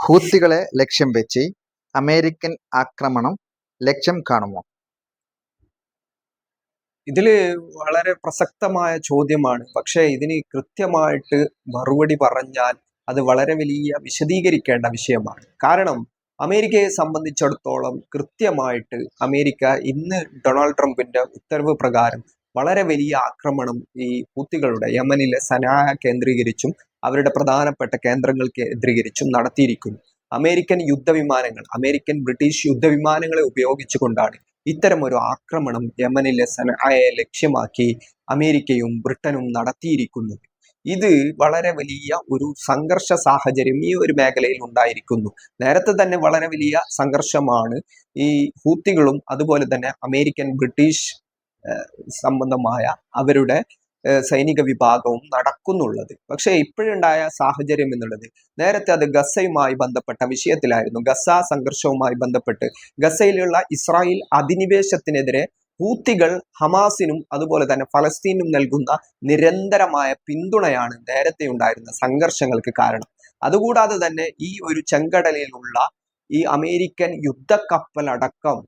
ഹൂത്തികളെ ലക്ഷ്യം വെച്ച് അമേരിക്കൻ ആക്രമണം ലക്ഷ്യം കാണുമോ? ഇതിൽ വളരെ പ്രസക്തമായ ചോദ്യമാണ്. പക്ഷേ ഇതിന് കൃത്യമായിട്ട് മറുപടി പറഞ്ഞാൽ അത് വളരെ വലിയ വിശദീകരിക്കേണ്ട വിഷയമാണ്. കാരണം അമേരിക്കയെ സംബന്ധിച്ചിടത്തോളം കൃത്യമായിട്ട് അമേരിക്ക ഇന്ന് ഡൊണാൾഡ് ട്രംപിന്റെ ഉത്തരവ് പ്രകാരം വളരെ വലിയ ആക്രമണം ഈ ഹൂത്തികളുടെ യമനിലെ സനാ കേന്ദ്രീകരിച്ചും അവരുടെ പ്രധാനപ്പെട്ട കേന്ദ്രങ്ങൾ കേന്ദ്രീകരിച്ചും നടത്തിയിരിക്കുന്നു. അമേരിക്കൻ യുദ്ധവിമാനങ്ങൾ അമേരിക്കൻ ബ്രിട്ടീഷ് യുദ്ധവിമാനങ്ങളെ ഉപയോഗിച്ചുകൊണ്ടാണ് ഇത്തരം ഒരു ആക്രമണം യമനിലെ സനായ ലക്ഷ്യമാക്കി അമേരിക്കയും ബ്രിട്ടനും നടത്തിയിരിക്കുന്നത്. ഇത് വളരെ വലിയ ഒരു സംഘർഷ സാഹചര്യം ഈ ഒരു മേഖലയിൽ ഉണ്ടായിരിക്കുന്നു. നേരത്തെ തന്നെ വളരെ വലിയ സംഘർഷമാണ് ഈ ഹൂത്തികളും അതുപോലെ തന്നെ അമേരിക്കൻ ബ്രിട്ടീഷ് സംബന്ധമായ അവരുടെ സൈനിക വിഭാഗവും നടക്കുന്നുള്ളത്. പക്ഷേ ഇപ്പോഴുണ്ടായ സാഹചര്യം എന്നുള്ളത് നേരത്തെ അത് ഗസയുമായി ബന്ധപ്പെട്ട വിഷയത്തിലായിരുന്നു. ഗസ സംഘർഷവുമായി ബന്ധപ്പെട്ട് ഗസയിലുള്ള ഇസ്രായേൽ അധിനിവേശത്തിനെതിരെ ഹൂത്തികൾ ഹമാസിനും അതുപോലെ തന്നെ ഫലസ്തീനും നൽകുന്ന നിരന്തരമായ പിന്തുണയാണ് നേരത്തെ ഉണ്ടായിരുന്ന സംഘർഷങ്ങൾക്ക് കാരണം. അതുകൂടാതെ തന്നെ ഈ ഒരു ചെങ്കടലിലുള്ള ഈ അമേരിക്കൻ യുദ്ധക്കപ്പലടക്കം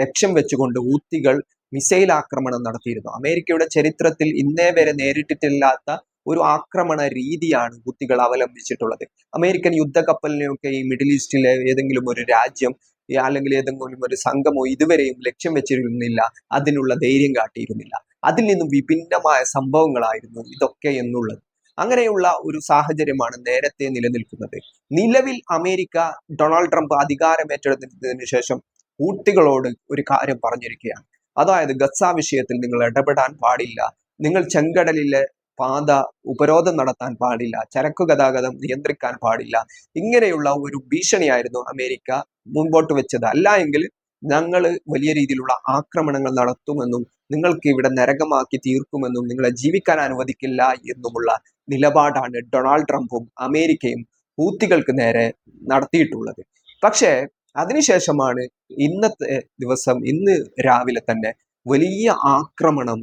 ലക്ഷ്യം വെച്ചുകൊണ്ട് ഹൂത്തികൾ മിസൈൽ ആക്രമണം നടത്തിയിരുന്നു. അമേരിക്കയുടെ ചരിത്രത്തിൽ ഇന്നേ വരെ നേരിട്ടിട്ടില്ലാത്ത ഒരു ആക്രമണ രീതിയാണ് ബുദ്ധികൾ അവലംബിച്ചിട്ടുള്ളത്. അമേരിക്കൻ യുദ്ധക്കപ്പലിനെയൊക്കെ ഈ മിഡിൽ ഈസ്റ്റിലെ ഏതെങ്കിലും ഒരു രാജ്യം അല്ലെങ്കിൽ ഏതെങ്കിലും ഒരു സംഘമോ ഇതുവരെയും ലക്ഷ്യം വെച്ചിരുന്നില്ല. അതിനുള്ള ധൈര്യം കാട്ടിയിരുന്നില്ല. അതിൽ നിന്നും വിഭിന്നമായ സംഭവങ്ങളായിരുന്നു ഇതൊക്കെ എന്നുള്ളത്. അങ്ങനെയുള്ള ഒരു സാഹചര്യമാണ് നേരത്തെ നിലനിൽക്കുന്നത്. നിലവിൽ അമേരിക്ക ഡൊണാൾഡ് ട്രംപ് അധികാരം ഏറ്റെടുത്തതിനു ശേഷം ഊട്ടികളോട് ഒരു കാര്യം പറഞ്ഞിരിക്കുകയാണ്. അതായത് ഗസ വിഷയത്തിൽ നിങ്ങൾ ഇടപെടാൻ പാടില്ല. നിങ്ങൾ ചെങ്കടലിലെ പാത ഉപരോധം നടത്താൻ പാടില്ല. ചരക്കു ഗതാഗതം നിയന്ത്രിക്കാൻ പാടില്ല. ഇങ്ങനെയുള്ള ഒരു ഭീഷണിയായിരുന്നു അമേരിക്ക മുൻപോട്ട് വെച്ചത്. അല്ല എങ്കിൽ ഞങ്ങൾ വലിയ രീതിയിലുള്ള ആക്രമണങ്ങൾ നടത്തുമെന്നും നിങ്ങൾക്ക് ഇവിടെ നരകമാക്കി തീർക്കുമെന്നും നിങ്ങളെ ജീവിക്കാൻ അനുവദിക്കില്ല എന്നുമുള്ള നിലപാടാണ് ഡൊണാൾഡ് ട്രംപും അമേരിക്കയും ഹൂത്തികൾക്ക് നേരെ നടത്തിയിട്ടുള്ളത്. പക്ഷേ അതിനുശേഷമാണ് ഇന്നത്തെ ദിവസം ഇന്ന് രാവിലെ തന്നെ വലിയ ആക്രമണം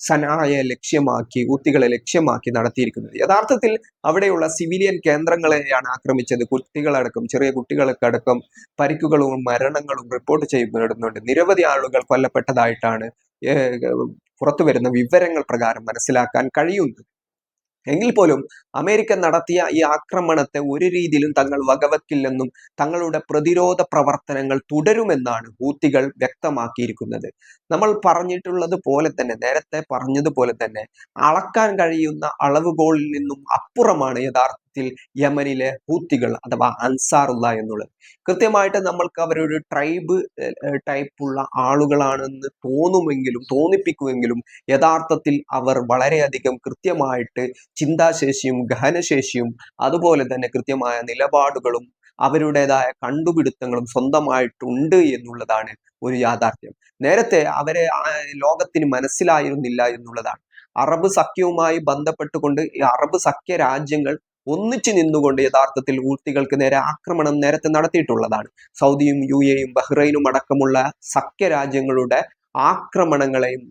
സനായെ ലക്ഷ്യമാക്കി ഊത്തികളെ ലക്ഷ്യമാക്കി നടത്തിയിരിക്കുന്നത്. യഥാർത്ഥത്തിൽ അവിടെയുള്ള സിവിലിയൻ കേന്ദ്രങ്ങളെയാണ് ആക്രമിച്ചത്. കുട്ടികളടക്കം ചെറിയ കുട്ടികൾക്കടക്കം പരിക്കുകളും മരണങ്ങളും റിപ്പോർട്ട് ചെയ്യപ്പെടുന്നുണ്ട്. നിരവധി ആളുകൾ കൊല്ലപ്പെട്ടതായിട്ടാണ് പുറത്തു വരുന്ന വിവരങ്ങൾ പ്രകാരം മനസ്സിലാക്കാൻ കഴിയുന്നത്. എങ്കിൽ പോലും അമേരിക്ക നടത്തിയ ഈ ആക്രമണത്തെ ഒരു രീതിയിലും തങ്ങൾ വകവെക്കില്ലെന്നും തങ്ങളുടെ പ്രതിരോധ പ്രവർത്തനങ്ങൾ തുടരുമെന്നാണ് ഹൂത്തികൾ വ്യക്തമാക്കിയിരിക്കുന്നത്. നമ്മൾ പറഞ്ഞിട്ടുള്ളത് പോലെ തന്നെ നേരത്തെ പറഞ്ഞതുപോലെ തന്നെ അളക്കാൻ കഴിയുന്ന അളവുകോളിൽ നിന്നും അപ്പുറമാണ് യഥാർത്ഥത്തിൽ യമനിലെ ഹൂത്തികൾ അഥവാ അൻസാറുള്ള എന്നുള്ളത്. കൃത്യമായിട്ട് നമ്മൾക്ക് അവരൊരു ട്രൈബ് ടൈപ്പുള്ള ആളുകളാണെന്ന് തോന്നുമെങ്കിലും തോന്നിപ്പിക്കുമെങ്കിലും യഥാർത്ഥത്തിൽ അവർ വളരെയധികം കൃത്യമായിട്ട് ചിന്താശേഷിയും ഗഹനശേഷിയും അതുപോലെ തന്നെ കൃത്യമായ നിലപാടുകളും അവരുടേതായ കണ്ടുപിടുത്തങ്ങളും സ്വന്തമായിട്ടുണ്ട് എന്നുള്ളതാണ് ഒരു യാഥാർത്ഥ്യം. നേരത്തെ അവരെ ലോകത്തിന് മനസ്സിലായിരുന്നില്ല എന്നുള്ളതാണ്. അറബ് സഖ്യവുമായി ബന്ധപ്പെട്ടുകൊണ്ട് ഈ അറബ് സഖ്യ രാജ്യങ്ങൾ ഒന്നിച്ചു നിന്നുകൊണ്ട് യഥാർത്ഥത്തിൽ ഊർത്തികൾക്ക് നേരെ ആക്രമണം നേരത്തെ നടത്തിയിട്ടുള്ളതാണ്. സൗദിയും യു എയും ബഹ്റൈനും അടക്കമുള്ള സഖ്യ രാജ്യങ്ങളുടെ ആക്രമണങ്ങളെയും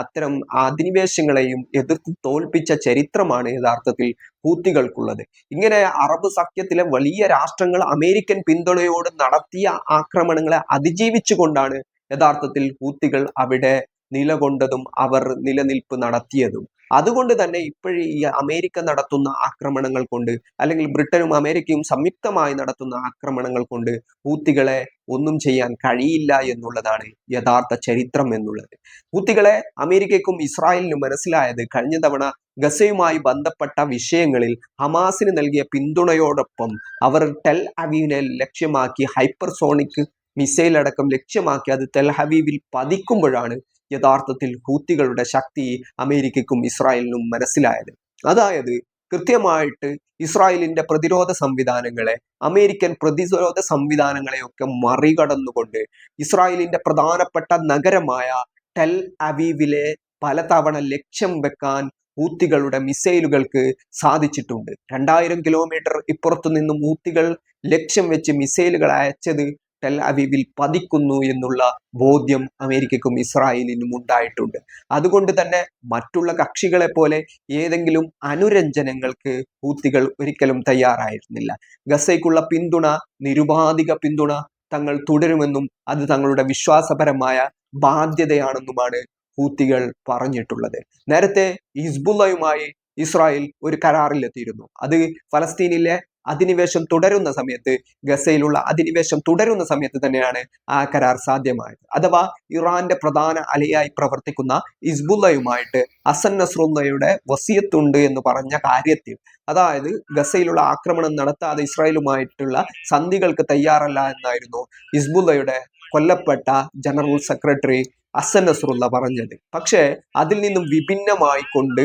അത്തരം അധിനിവേശങ്ങളെയും എതിർത്ത് തോൽപ്പിച്ച ചരിത്രമാണ് യഥാർത്ഥത്തിൽ ഹൂത്തികൾക്കുള്ളത്. ഇങ്ങനെ അറബ് സഖ്യത്തിലെ വലിയ രാഷ്ട്രങ്ങൾ അമേരിക്കൻ പിന്തുണയോട് നടത്തിയ ആക്രമണങ്ങളെ അതിജീവിച്ചുകൊണ്ടാണ് യഥാർത്ഥത്തിൽ ഹൂത്തികൾ അവിടെ നിലകൊണ്ടതും അവർ നിലനിൽപ്പ് നടത്തിയതും. അതുകൊണ്ട് തന്നെ ഇപ്പോഴും ഈ അമേരിക്ക നടത്തുന്ന ആക്രമണങ്ങൾ കൊണ്ട് അല്ലെങ്കിൽ ബ്രിട്ടനും അമേരിക്കയും സംയുക്തമായി നടത്തുന്ന ആക്രമണങ്ങൾ കൊണ്ട് ഹൂത്തികളെ ഒന്നും ചെയ്യാൻ കഴിയില്ല എന്നുള്ളതാണ് യഥാർത്ഥ ചരിത്രം എന്നുള്ളത്. ഹൂത്തികളെ അമേരിക്കയ്ക്കും ഇസ്രായേലിനും മനസ്സിലായത് കഴിഞ്ഞ തവണ ഗസയുമായി ബന്ധപ്പെട്ട വിഷയങ്ങളിൽ ഹമാസിന് നൽകിയ പിന്തുണയോടൊപ്പം അവർ ടെൽ അവീവിനെ ലക്ഷ്യമാക്കി ഹൈപ്പർസോണിക് മിസൈൽ അടക്കം ലക്ഷ്യമാക്കി അത് തെൽഹവീവിൽ പതിക്കുമ്പോഴാണ് യഥാർത്ഥത്തിൽ ഹൂത്തികളുടെ ശക്തി അമേരിക്കയ്ക്കും ഇസ്രായേലിനും മനസ്സിലായത്. അതായത് കൃത്യമായിട്ട് ഇസ്രായേലിന്റെ പ്രതിരോധ സംവിധാനങ്ങളെ അമേരിക്കൻ പ്രതിരോധ സംവിധാനങ്ങളെയൊക്കെ മറികടന്നുകൊണ്ട് ഇസ്രായേലിന്റെ പ്രധാനപ്പെട്ട നഗരമായ ടെൽ അവീവിലെ പലതവണ ലക്ഷ്യം വെക്കാൻ ഊത്തികളുടെ മിസൈലുകൾക്ക് സാധിച്ചിട്ടുണ്ട്. രണ്ടായിരം കിലോമീറ്റർ ഇപ്പുറത്തു നിന്നും ഊത്തികൾ ലക്ഷ്യം വെച്ച് മിസൈലുകൾ അയച്ചത് ടെൽ അവീവിൽ പതിക്കുന്നു എന്നുള്ള ബോധ്യം അമേരിക്കക്കും ഇസ്രായേലിനും ഉണ്ടായിട്ടുണ്ട്. അതുകൊണ്ട് തന്നെ മറ്റുള്ള കക്ഷികളെ പോലെ ഏതെങ്കിലും അനുരഞ്ജനങ്ങൾക്ക് ഹൂത്തികൾ ഒരിക്കലും തയ്യാറായിരുന്നില്ല. ഗസയ്ക്കുള്ള പിന്തുണ നിരുപാധിക പിന്തുണ തങ്ങൾ തുടരുമെന്നും അത് തങ്ങളുടെ വിശ്വാസപരമായ ബാധ്യതയാണെന്നുമാണ് ഹൂത്തികൾ പറഞ്ഞിട്ടുള്ളത്. നേരത്തെ ഹിസ്ബുള്ളയുമായി ഇസ്രായേൽ ഒരു കരാറിലെത്തിയിരുന്നു. അത് ഫലസ്തീനിലെ അധിനിവേശം തുടരുന്ന സമയത്ത് ഗസയിലുള്ള അധിനിവേശം തുടരുന്ന സമയത്ത് തന്നെയാണ് ആ കരാർ സാധ്യമായത്. അഥവാ ഇറാന്റെ പ്രധാന അലയായി പ്രവർത്തിക്കുന്ന ഇസ്ബുല്ലയുമായിട്ട് അസൻ നസ്രുല്ലയുടെ വസിയത്തുണ്ട് എന്ന് പറഞ്ഞ കാര്യത്തിൽ അതായത് ഗസയിലുള്ള ആക്രമണം നടത്താതെ ഇസ്രായേലുമായിട്ടുള്ള സന്ധികൾക്ക് തയ്യാറല്ല എന്നായിരുന്നു ഇസ്ബുല്ലയുടെ കൊല്ലപ്പെട്ട ജനറൽ സെക്രട്ടറി അസൻ നസ്രുല്ല പറഞ്ഞത്. പക്ഷേ അതിൽ നിന്നും വിഭിന്നമായി കൊണ്ട്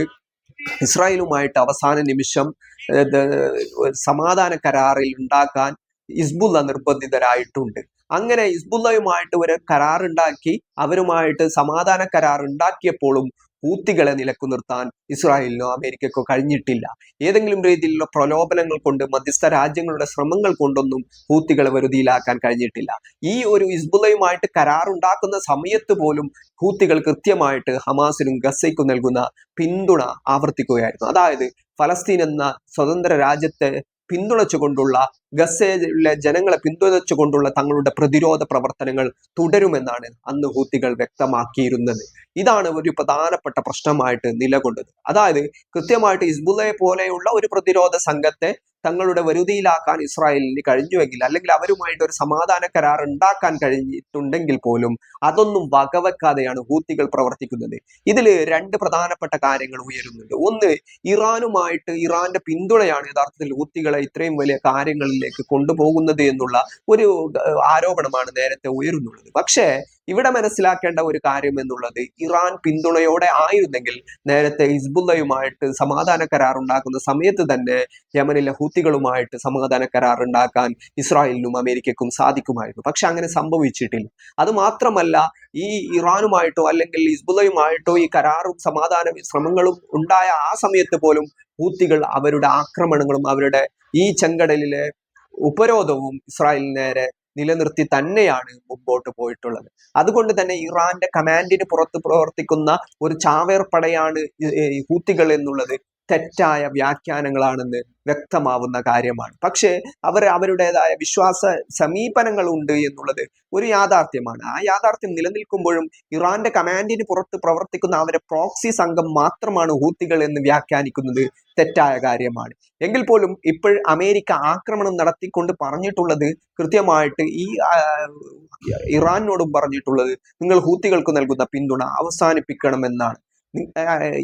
ഇസ്രായേലുമായിട്ട് അവസാന നിമിഷം സമാധാന കരാറിൽ ഉണ്ടാക്കാൻ ഇസ്ബുല്ല നിർബന്ധിതരായിട്ടുണ്ട്. അങ്ങനെ ഇസ്ബുല്ലയുമായിട്ട് ഒരു കരാറുണ്ടാക്കി അവരുമായിട്ട് സമാധാന കരാർ ഉണ്ടാക്കിയപ്പോഴും ഹൂത്തികളെ നിലക്കു നിർത്താൻ ഇസ്രായേലിനോ അമേരിക്കക്കോ കഴിഞ്ഞിട്ടില്ല. ഏതെങ്കിലും രീതിയിലുള്ള പ്രലോഭനങ്ങൾ കൊണ്ട് മധ്യസ്ഥ രാജ്യങ്ങളുടെ ശ്രമങ്ങൾ കൊണ്ടൊന്നും ഹൂത്തികളെ വരുതിയിലാക്കാൻ കഴിഞ്ഞിട്ടില്ല. ഈ ഒരു ഇസ്ബുലയുമായിട്ട് കരാറുണ്ടാക്കുന്ന സമയത്ത് പോലും ഹൂത്തികൾ കൃത്യമായിട്ട് ഹമാസിനും ഗസയ്ക്കും നൽകുന്ന പിന്തുണ ആവർത്തിക്കുകയായിരുന്നു. അതായത് ഫലസ്തീൻ എന്ന സ്വതന്ത്ര രാജ്യത്തെ പിന്തുണച്ചുകൊണ്ടുള്ള ഗസയിലെ ജനങ്ങളെ പിന്തുണച്ചുകൊണ്ടുള്ള തങ്ങളുടെ പ്രതിരോധ പ്രവർത്തനങ്ങൾ തുടരുമെന്നാണ് അന്ന് ഹൂത്തികൾ വ്യക്തമാക്കിയിരുന്നത്. ഇതാണ് ഒരു പ്രധാനപ്പെട്ട പ്രശ്നമായിട്ട് നിലകൊണ്ടത്. അതായത് കൃത്യമായിട്ട് ഹിസ്ബുള്ളയെ പോലെയുള്ള ഒരു പ്രതിരോധ സംഘത്തെ തങ്ങളുടെ വരുതിയിലാക്കാൻ ഇസ്രായേലിന് കഴിഞ്ഞുവെങ്കിൽ അല്ലെങ്കിൽ അവരുമായിട്ട് ഒരു സമാധാന കരാർ ഉണ്ടാക്കാൻ കഴിഞ്ഞിട്ടുണ്ടെങ്കിൽ പോലും അതൊന്നും വകവെക്കാതെയാണ് ഹൂത്തികൾ പ്രവർത്തിക്കുന്നത്. ഇതിൽ രണ്ട് പ്രധാനപ്പെട്ട കാര്യങ്ങൾ ഉയരുന്നുണ്ട്. ഒന്ന് ഇറാനുമായിട്ട് ഇറാന്റെ പിന്തുണയാണ് യഥാർത്ഥത്തിൽ ഹൂത്തികളെ ഇത്രയും വലിയ കാര്യങ്ങളിലേക്ക് കൊണ്ടുപോകുന്നത് എന്നുള്ള ഒരു ആരോപണമാണ് നേരത്തെ ഉയരുന്നുള്ളത്. പക്ഷേ ഇവിടെ മനസ്സിലാക്കേണ്ട ഒരു കാര്യം എന്നുള്ളത് ഇറാൻ പിന്തുണയോടെ ആയിരുന്നെങ്കിൽ നേരത്തെ ഹിസ്ബുല്ലയുമായിട്ട് സമാധാന കരാർ ഉണ്ടാക്കുന്ന സമയത്ത് തന്നെ യമനിലെ ഹൂത്തികളുമായിട്ട് സമാധാന കരാർ ഉണ്ടാക്കാൻ ഇസ്രായേലിനും അമേരിക്കക്കും സാധിക്കുമായിരുന്നു. പക്ഷെ അങ്ങനെ സംഭവിച്ചിട്ടില്ല. അത് മാത്രമല്ല ഈ ഇറാനുമായിട്ടോ അല്ലെങ്കിൽ ഹിസ്ബുല്ലയുമായിട്ടോ ഈ കരാറും സമാധാന ശ്രമങ്ങളും ഉണ്ടായ ആ സമയത്ത് പോലും ഹൂത്തികൾ അവരുടെ ആക്രമണങ്ങളും അവരുടെ ഈ ചെങ്കടലിലെ ഉപരോധവും ഇസ്രായേലിന് നേരെ നിലനിർത്തി തന്നെയാണ് മുമ്പോട്ട് പോയിട്ടുള്ളത്. അതുകൊണ്ട് തന്നെ ഇറാന്റെ കമാൻഡിന് പുറത്ത് പ്രവർത്തിക്കുന്ന ഒരു ചാവേർ പടയാണ് ഹൂത്തികൾ എന്നുള്ളത്. തെറ്റായ വ്യാഖ്യാനങ്ങളാണെന്ന് വ്യക്തമാവുന്ന കാര്യമാണ്. പക്ഷേ അവർ അവരുടേതായ വിശ്വാസ സമീപനങ്ങൾ ഉണ്ട് എന്നുള്ളത് ഒരു യാഥാർത്ഥ്യമാണ്. ആ യാഥാർത്ഥ്യം നിലനിൽക്കുമ്പോഴും ഇറാന്റെ കമാൻഡിന് പുറത്ത് പ്രവർത്തിക്കുന്ന അവരെ പ്രോക്സി സംഘം മാത്രമാണ് ഹൂത്തികൾ എന്ന് വ്യാഖ്യാനിക്കുന്നത് തെറ്റായ കാര്യമാണ്. എങ്കിൽ പോലും ഇപ്പോൾ അമേരിക്ക ആക്രമണം നടത്തിക്കൊണ്ട് പറഞ്ഞിട്ടുള്ളത് കൃത്യമായിട്ട് ഈ ഇറാനോടും പറഞ്ഞിട്ടുള്ളത് നിങ്ങൾ ഹൂത്തികൾക്ക് നൽകുന്ന പിന്തുണ അവസാനിപ്പിക്കണമെന്നാണ്.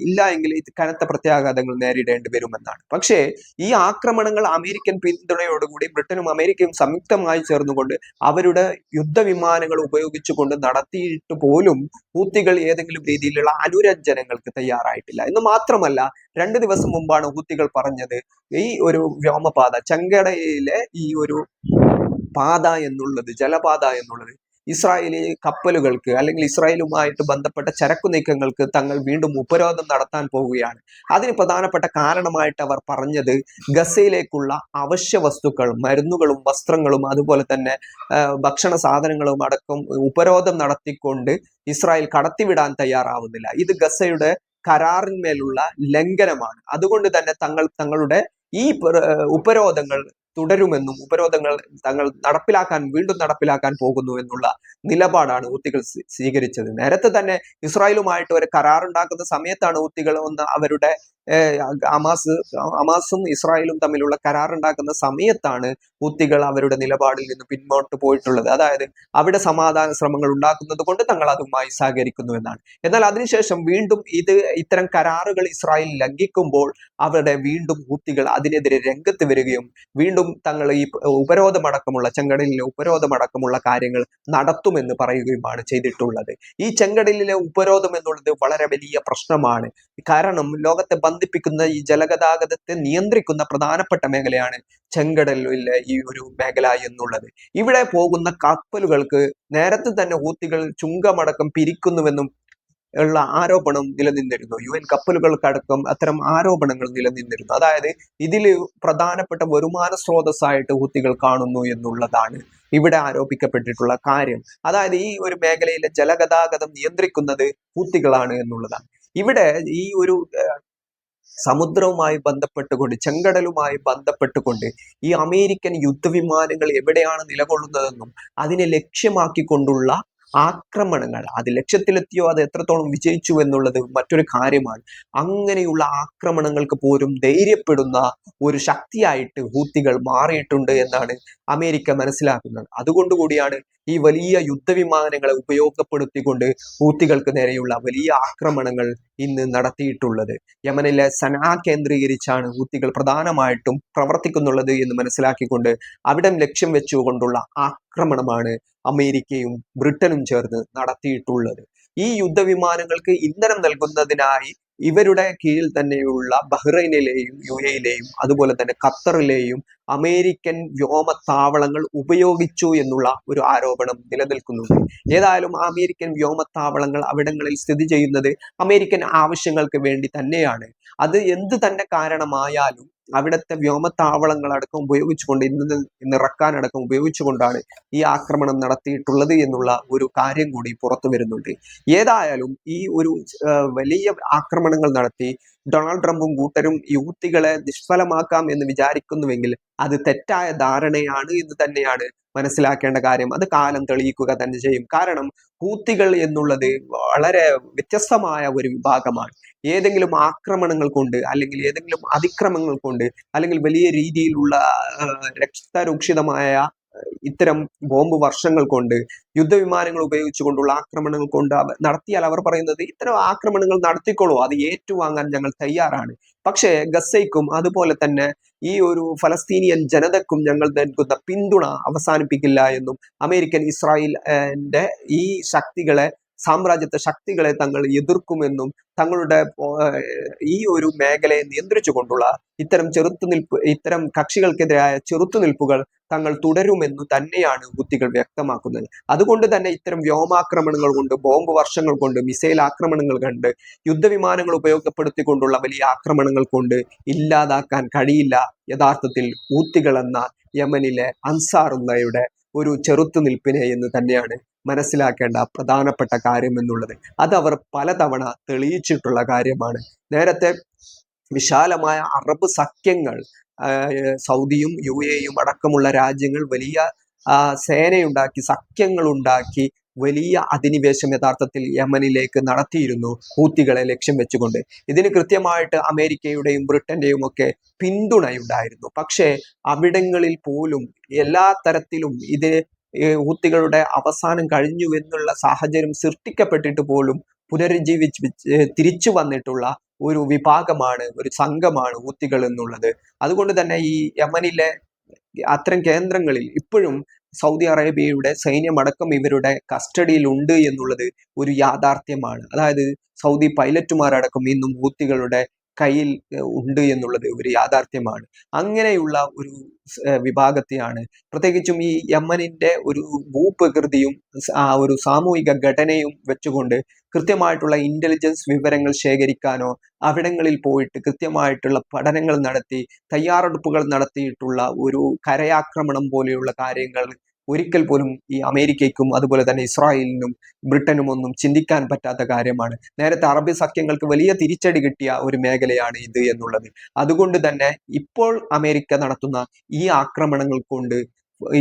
ഇല്ല എങ്കിൽ കനത്ത പ്രത്യാഘാതങ്ങൾ നേരിടേണ്ടി വരുമെന്നാണ്. പക്ഷേ ഈ ആക്രമണങ്ങൾ അമേരിക്കൻ പിന്തുണയോടുകൂടി ബ്രിട്ടനും അമേരിക്കയും സംയുക്തമായി ചേർന്നുകൊണ്ട് അവരുടെ യുദ്ധവിമാനങ്ങൾ ഉപയോഗിച്ചുകൊണ്ട് നടത്തിയിട്ട് പോലും ഹൂത്തികൾ ഏതെങ്കിലും രീതിയിലുള്ള അനുരഞ്ജനങ്ങൾക്ക് തയ്യാറായിട്ടില്ല. എന്ന് മാത്രമല്ല രണ്ട് ദിവസം മുമ്പാണ് ഹൂത്തികൾ പറഞ്ഞത് ഈ ഒരു വ്യോമപാത ചെങ്കടയിലെ ഈ ഒരു പാത എന്നുള്ളത് ജലപാത എന്നുള്ളത് ഇസ്രായേലി കപ്പലുകൾക്ക് അല്ലെങ്കിൽ ഇസ്രായേലുമായിട്ട് ബന്ധപ്പെട്ട ചരക്കു നീക്കങ്ങൾക്ക് തങ്ങൾ വീണ്ടും ഉപരോധം നടത്താൻ പോവുകയാണ്. അതിന് പ്രധാനപ്പെട്ട കാരണമായിട്ട് അവർ പറഞ്ഞത് ഗസയിലേക്കുള്ള അവശ്യ വസ്തുക്കൾ മരുന്നുകളും വസ്ത്രങ്ങളും അതുപോലെ തന്നെ ഭക്ഷണ സാധനങ്ങളും അടക്കം ഉപരോധം നടത്തിക്കൊണ്ട് ഇസ്രായേൽ കടത്തിവിടാൻ തയ്യാറാവുന്നില്ല. ഇത് ഗസയുടെ കരാറിന്മേലുള്ള ലംഘനമാണ്. അതുകൊണ്ട് തന്നെ തങ്ങൾ തങ്ങളുടെ ഈ ഉപരോധങ്ങൾ തുടരുമെന്നും ഉപരോധങ്ങൾ തങ്ങൾ നടപ്പിലാക്കാൻ വീണ്ടും നടപ്പിലാക്കാൻ പോകുന്നു എന്നുള്ള നിലപാടാണ് ഊത്തികൾ സ്വീ- സ്വീകരിച്ചത്. നേരത്തെ തന്നെ ഇസ്രായേലുമായിട്ട് ഒരു കരാറുണ്ടാക്കുന്ന സമയത്താണ് ഊത്തികൾ ഒന്ന് അവരുടെ ഹമാസ് അമാസും ഇസ്രായേലും തമ്മിലുള്ള കരാർ ഉണ്ടാക്കുന്ന സമയത്താണ് ഹൂത്തികൾ അവരുടെ നിലപാടിൽ നിന്ന് പിന്നോട്ട് പോയിട്ടുള്ളത്. അതായത് അവിടെ സമാധാന ശ്രമങ്ങൾ ഉണ്ടാക്കുന്നത് കൊണ്ട് തങ്ങൾ അതുമായി സഹകരിക്കുന്നു എന്നാണ്. എന്നാൽ അതിനുശേഷം വീണ്ടും ഇത് ഇത്തരം കരാറുകൾ ഇസ്രായേൽ ലംഘിക്കുമ്പോൾ അവരുടെ വീണ്ടും ഹൂത്തികൾ അതിനെതിരെ രംഗത്ത് വരികയും വീണ്ടും തങ്ങൾ ഈ ഉപരോധമടക്കമുള്ള ചെങ്കടലിലെ ഉപരോധമടക്കമുള്ള കാര്യങ്ങൾ നടത്തുമെന്ന് പറയുകയുമാണ് ചെയ്തിട്ടുള്ളത്. ഈ ചെങ്കടലിലെ ഉപരോധം എന്നുള്ളത് വളരെ വലിയ പ്രശ്നമാണ്. കാരണം ലോകത്തെ ബന്ധിപ്പിക്കുന്ന ഈ ജലഗതാഗതത്തെ നിയന്ത്രിക്കുന്ന പ്രധാനപ്പെട്ട മേഖലയാണ് ചെങ്കടലിലെ ഈ ഒരു മേഖല എന്നുള്ളത്. ഇവിടെ പോകുന്ന കപ്പലുകൾക്ക് നേരത്തെ തന്നെ ഹൂത്തികൾ ചുങ്കമടക്കം പിരിക്കുന്നുവെന്നും ഉള്ള ആരോപണം നിലനിന്നിരുന്നു. യു എൻ കപ്പലുകൾക്കടക്കം അത്തരം ആരോപണങ്ങൾ നിലനിന്നിരുന്നു. അതായത് ഇതിൽ പ്രധാനപ്പെട്ട വരുമാന സ്രോതസ്സായിട്ട് ഹൂത്തികൾ കാണുന്നു എന്നുള്ളതാണ് ഇവിടെ ആരോപിക്കപ്പെട്ടിട്ടുള്ള കാര്യം. അതായത് ഈ ഒരു മേഖലയിലെ ജലഗതാഗതം നിയന്ത്രിക്കുന്നത് ഹൂത്തികളാണ് എന്നുള്ളതാണ്. ഇവിടെ ഈ ഒരു സമുദ്രവുമായി ബന്ധപ്പെട്ടുകൊണ്ട് ചെങ്കടലുമായി ബന്ധപ്പെട്ടുകൊണ്ട് ഈ അമേരിക്കൻ യുദ്ധവിമാനങ്ങൾ എവിടെയാണ് നിലകൊള്ളുന്നതെന്നും അതിനെ ലക്ഷ്യമാക്കിക്കൊണ്ടുള്ള ആക്രമണങ്ങൾ അത് ലക്ഷ്യത്തിലെത്തിയോ അത് എത്രത്തോളം വിജയിച്ചു എന്നുള്ളത് മറ്റൊരു കാര്യമാണ്. അങ്ങനെയുള്ള ആക്രമണങ്ങൾക്ക് പോലും ധൈര്യപ്പെടുന്ന ഒരു ശക്തിയായിട്ട് ഹൂത്തികൾ മാറിയിട്ടുണ്ട് എന്നാണ് അമേരിക്ക മനസ്സിലാക്കുന്നത്. അതുകൊണ്ടുകൂടിയാണ് ഈ വലിയ യുദ്ധവിമാനങ്ങളെ ഉപയോഗപ്പെടുത്തിക്കൊണ്ട് ഹൂത്തികൾക്ക് നേരെയുള്ള വലിയ ആക്രമണങ്ങൾ ഇന്ന് നടത്തിയിട്ടുള്ളത്. യമനിലെ സനാ കേന്ദ്രീകരിച്ചാണ് ഹൂത്തികൾ പ്രധാനമായിട്ടും പ്രവർത്തിക്കുന്നുള്ളത് എന്ന് മനസ്സിലാക്കിക്കൊണ്ട് അവിടം ലക്ഷ്യം വെച്ചുകൊണ്ടുള്ള ആക്രമണമാണ് അമേരിക്കയും ബ്രിട്ടനും ചേർന്ന് നടത്തിയിട്ടുള്ളത്. ഈ യുദ്ധവിമാനങ്ങൾക്ക് ഇന്ധനം നൽകുന്നതിനായി ഇവരുടെ കീഴിൽ തന്നെയുള്ള ബഹ്റൈനിലെയും യു എയിലെയും അതുപോലെ തന്നെ ഖത്തറിലെയും അമേരിക്കൻ വ്യോമത്താവളങ്ങൾ ഉപയോഗിച്ചു എന്നുള്ള ഒരു ആരോപണം നിലനിൽക്കുന്നുണ്ട്. ഏതായാലും അമേരിക്കൻ വ്യോമത്താവളങ്ങൾ അവിടങ്ങളിൽ സ്ഥിതി ചെയ്യുന്നത് അമേരിക്കൻ ആവശ്യങ്ങൾക്ക് വേണ്ടി തന്നെയാണ്. അത് എന്ത് തന്നെ കാരണമായാലും അവിടുത്തെ വ്യോമത്താവളങ്ങൾ അടക്കം ഉപയോഗിച്ചുകൊണ്ട് ഇന്ന് ഇറക്കാനടക്കം ഉപയോഗിച്ചുകൊണ്ടാണ് ഈ ആക്രമണം നടത്തിയിട്ടുള്ളത് എന്നുള്ള ഒരു കാര്യം കൂടി പുറത്തു വരുന്നുണ്ട്. ഏതായാലും ഈ ഒരു വലിയ ആക്രമണങ്ങൾ നടത്തി ഡൊണാൾഡ് ട്രംപും കൂട്ടരും യൂത്തികളെ നിഷ്ഫലമാക്കാം എന്ന് വിചാരിക്കുന്നുവെങ്കിൽ അത് തെറ്റായ ധാരണയാണ് എന്ന് തന്നെയാണ് മനസ്സിലാക്കേണ്ട കാര്യം. അത് കാലം തെളിയിക്കുക തന്നെ ചെയ്യും. കാരണം ഹൂത്തികൾ എന്നുള്ളത് വളരെ വ്യത്യസ്തമായ ഒരു വിഭാഗമാണ്. ഏതെങ്കിലും ആക്രമണങ്ങൾ കൊണ്ട് അല്ലെങ്കിൽ ഏതെങ്കിലും അതിക്രമങ്ങൾ കൊണ്ട് അല്ലെങ്കിൽ വലിയ രീതിയിലുള്ള രക്തരൂക്ഷിതമായ ഇത്തരം ബോംബ് വർഷങ്ങൾ കൊണ്ട് യുദ്ധവിമാനങ്ങൾ ഉപയോഗിച്ചുകൊണ്ടുള്ള ആക്രമണങ്ങൾ കൊണ്ട് നടത്തിയാൽ അവർ പറയുന്നത് ഇത്തരം ആക്രമണങ്ങൾ നടത്തിക്കോളൂ. അത് ഏറ്റുവാങ്ങാൻ ഞങ്ങൾ തയ്യാറാണ്. പക്ഷേ ഗസയ്ക്കും അതുപോലെ തന്നെ ഈ ഒരു ഫലസ്തീനിയൻ ജനതക്കും ഞങ്ങൾ നൽകുന്ന പിന്തുണ അവസാനിപ്പിക്കില്ല എന്നും അമേരിക്കൻ ഇസ്രായേലിന്റെ ഈ ശക്തികളെ സാമ്രാജ്യത്വ ശക്തികളെ തങ്ങൾ എതിർക്കുമെന്നും തങ്ങളുടെ ഈ ഒരു മേഖലയെ നിയന്ത്രിച്ചുകൊണ്ടുള്ള ഇത്തരം ചെറുത്തുനിൽപ്പ് ഇത്തരം കക്ഷികൾക്കെതിരായ ചെറുത്തുനിൽപ്പുകൾ തങ്ങൾ തുടരുമെന്നു തന്നെയാണ് ഹുത്തികൾ വ്യക്തമാക്കുന്നത്. അതുകൊണ്ട് തന്നെ ഇത്തരം വ്യോമാക്രമണങ്ങൾ കൊണ്ട് ബോംബ് വർഷങ്ങൾ കൊണ്ട് മിസൈൽ ആക്രമണങ്ങൾ കണ്ട് യുദ്ധവിമാനങ്ങൾ ഉപയോഗപ്പെടുത്തിക്കൊണ്ടുള്ള വലിയ ആക്രമണങ്ങൾ കൊണ്ട് ഇല്ലാതാക്കാൻ കഴിയില്ല യഥാർത്ഥത്തിൽ ഊത്തികൾ എന്ന യമനിലെ അൻസാറുള്ളയുടെ ഒരു ചെറുത്തുനിൽപ്പിനെ എന്ന് തന്നെയാണ് മനസ്സിലാക്കേണ്ട പ്രധാനപ്പെട്ട കാര്യം എന്നുള്ളത്. അത് അവർ പലതവണ തെളിയിച്ചിട്ടുള്ള കാര്യമാണ്. നേരത്തെ വിശാലമായ അറബ് സഖ്യങ്ങൾ സൗദിയും യു എയും അടക്കമുള്ള രാജ്യങ്ങൾ വലിയ സേനയുണ്ടാക്കി സഖ്യങ്ങൾ ഉണ്ടാക്കി വലിയ അധിനിവേശം യഥാർത്ഥത്തിൽ യമനിലേക്ക് നടത്തിയിരുന്നു ഹൂത്തികളെ ലക്ഷ്യം വെച്ചുകൊണ്ട്. ഇതിന് കൃത്യമായിട്ട് അമേരിക്കയുടെയും ബ്രിട്ടന്റെയും ഒക്കെ പിന്തുണയുണ്ടായിരുന്നു. പക്ഷേ അവിടങ്ങളിൽ പോലും എല്ലാ തരത്തിലും ഇത് ഹൂത്തികളുടെ അവസാനം കഴിഞ്ഞു എന്നുള്ള സാഹചര്യം സൃഷ്ടിക്കപ്പെട്ടിട്ട് പോലും പുനരുജ്ജീവിച്ച് തിരിച്ചു വന്നിട്ടുള്ള ഒരു വിഭാഗമാണ് ഒരു സംഘമാണ് ഹൂത്തികൾ എന്നുള്ളത്. അതുകൊണ്ട് തന്നെ ഈ യമനിലെ അത്തരം കേന്ദ്രങ്ങളിൽ ഇപ്പോഴും സൗദി അറേബ്യയുടെ സൈന്യമടക്കം ഇവരുടെ കസ്റ്റഡിയിൽ ഉണ്ട് എന്നുള്ളത് ഒരു യാഥാർത്ഥ്യമാണ്. അതായത് സൗദി പൈലറ്റുമാരടക്കം ഇന്നും ഹൂത്തികളുടെ കയ്യിൽ ഉണ്ട് എന്നുള്ളത് ഒരു യാഥാർത്ഥ്യമാണ്. അങ്ങനെയുള്ള ഒരു വിഭാഗത്തെയാണ്. പ്രത്യേകിച്ചും ഈ യമനിന്റെ ഒരു ഭൂപ്രകൃതിയും ആ ഒരു സാമൂഹിക ഘടനയും വെച്ചുകൊണ്ട് കൃത്യമായിട്ടുള്ള ഇന്റലിജൻസ് വിവരങ്ങൾ ശേഖരിക്കാനോ അവിടങ്ങളിൽ പോയിട്ട് കൃത്യമായിട്ടുള്ള പഠനങ്ങൾ നടത്തി തയ്യാറെടുപ്പുകൾ നടത്തിയിട്ടുള്ള ഒരു കരയാക്രമണം പോലെയുള്ള കാര്യങ്ങൾ ഒരിക്കൽ പോലും ഈ അമേരിക്കയ്ക്കും അതുപോലെ തന്നെ ഇസ്രായേലിനും ബ്രിട്ടനും ഒന്നും ചിന്തിക്കാൻ പറ്റാത്ത കാര്യമാണ്. നേരത്തെ അറബി സഖ്യങ്ങൾക്ക് വലിയ തിരിച്ചടി കിട്ടിയ ഒരു മേഖലയാണ് ഇത് എന്നുള്ളത്. അതുകൊണ്ട് തന്നെ ഇപ്പോൾ അമേരിക്ക നടത്തുന്ന ഈ ആക്രമണങ്ങൾ കൊണ്ട്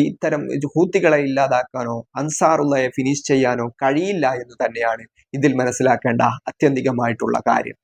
ഇത്തരം ഹൂത്തികളെ ഇല്ലാതാക്കാനോ അൻസാറുള്ളയെ ഫിനിഷ് ചെയ്യാനോ കഴിയില്ല എന്ന് തന്നെയാണ് ഇതിൽ മനസ്സിലാക്കേണ്ട അത്യന്തികമായിട്ടുള്ള കാര്യം.